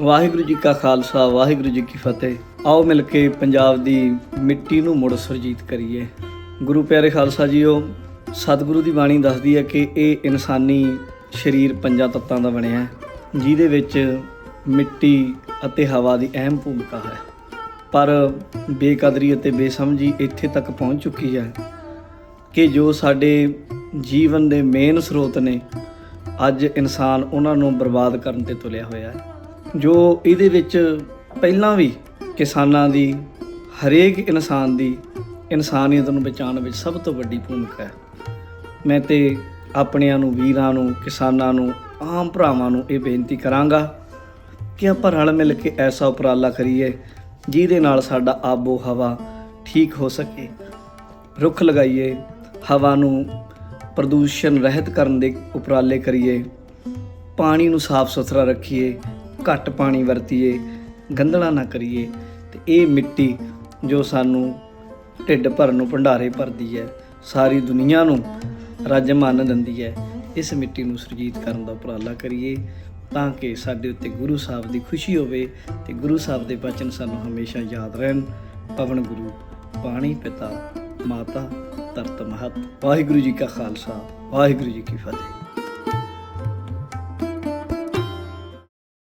ਵਾਹਿਗੁਰੂ ਜੀ ਕਾ ਖਾਲਸਾ, ਵਾਹਿਗੁਰੂ ਜੀ ਕੀ ਫਤਿਹ। ਆਓ ਮਿਲ ਕੇ ਪੰਜਾਬ ਦੀ ਮਿੱਟੀ ਨੂੰ ਮੁੜ ਸੁਰਜੀਤ ਕਰੀਏ। ਗੁਰੂ ਪਿਆਰੇ ਖਾਲਸਾ ਜੀਓ, ਸਤਿਗੁਰੂ ਦੀ ਬਾਣੀ ਦੱਸਦੀ ਹੈ ਕਿ ਇਹ ਇਨਸਾਨੀ ਸਰੀਰ ਪੰਜਾਂ ਤੱਤਾਂ ਦਾ ਬਣਿਆ ਹੈ, ਜਿਹਦੇ ਵਿੱਚ ਮਿੱਟੀ ਅਤੇ ਹਵਾ ਦੀ ਅਹਿਮ ਭੂਮਿਕਾ ਹੈ। ਪਰ ਬੇਕਦਰੀ ਅਤੇ ਬੇਸਮਝੀ ਇੱਥੇ ਤੱਕ ਪਹੁੰਚ ਚੁੱਕੀ ਹੈ ਕਿ ਜੋ ਸਾਡੇ ਜੀਵਨ ਦੇ ਮੇਨ ਸਰੋਤ ਨੇ, ਅੱਜ ਇਨਸਾਨ ਉਹਨਾਂ ਨੂੰ ਬਰਬਾਦ ਕਰਨ ਤੇ ਤੁਲਿਆ ਹੋਇਆ ਹੈ। ਜੋ ਇਹਦੇ ਵਿੱਚ ਪਹਿਲਾਂ ਵੀ ਕਿਸਾਨਾਂ ਦੀ, ਹਰੇਕ ਇਨਸਾਨ ਦੀ ਇਨਸਾਨੀਅਤ ਨੂੰ ਬਚਾਉਣ ਵਿੱਚ ਸਭ ਤੋਂ ਵੱਡੀ ਭੂਮਿਕਾ ਹੈ। ਮੈਂ ਤੇ ਆਪਣਿਆਂ ਨੂੰ, ਵੀਰਾਂ ਨੂੰ, ਕਿਸਾਨਾਂ ਨੂੰ, ਆਮ ਭਰਾਵਾਂ ਨੂੰ ਇਹ ਬੇਨਤੀ ਕਰਾਂਗਾ ਕਿ ਆਪਾਂ ਰਲ ਮਿਲ ਕੇ ਐਸਾ ਉਪਰਾਲਾ ਕਰੀਏ ਜਿਹਦੇ ਨਾਲ ਸਾਡਾ ਆਬੋ ਹਵਾ ਠੀਕ ਹੋ ਸਕੇ। ਰੁੱਖ ਲਗਾਈਏ, ਹਵਾ ਨੂੰ ਪ੍ਰਦੂਸ਼ਣ ਰਹਿਤ ਕਰਨ ਦੇ ਉਪਰਾਲੇ ਕਰੀਏ, ਪਾਣੀ ਨੂੰ ਸਾਫ਼ ਸੁਥਰਾ ਰੱਖੀਏ ਘੱਟ ਪਾਣੀ ਵਰਤੀਏ, ਗੰਧਲਾ ਨਾ ਕਰੀਏ, ਤੇ ਇਹ ਮਿੱਟੀ ਜੋ ਸਾਨੂੰ ਢਿੱਡ ਭਰਨ ਨੂੰ ਭੰਡਾਰੇ ਭਰਦੀ ਹੈ, ਸਾਰੀ ਦੁਨੀਆ ਨੂੰ ਰੱਜ ਮੰਨ ਦਿੰਦੀ ਹੈ, ਇਸ ਮਿੱਟੀ ਨੂੰ ਸੁਰਜੀਤ ਕਰਨ ਦਾ ਉਪਰਾਲਾ ਕਰੀਏ, ਤਾਂ ਕਿ ਸਾਡੇ ਉੱਤੇ ਗੁਰੂ ਸਾਹਿਬ ਦੀ ਖੁਸ਼ੀ ਹੋਵੇ ਤੇ ਗੁਰੂ ਸਾਹਿਬ ਦੇ ਬਚਨ ਸਾਨੂੰ ਹਮੇਸ਼ਾ ਯਾਦ ਰਹਿਣ। ਪਵਨ ਗੁਰੂ, ਪਾਣੀ ਪਿਤਾ, ਮਾਤਾ, ਤਰਤ ਮਹਤ। ਵਾਹਿਗੁਰੂ ਜੀ ਕਾ ਖਾਲਸਾ, ਵਾਹਿਗੁਰੂ ਜੀ ਕੀ ਫਤਿਹ।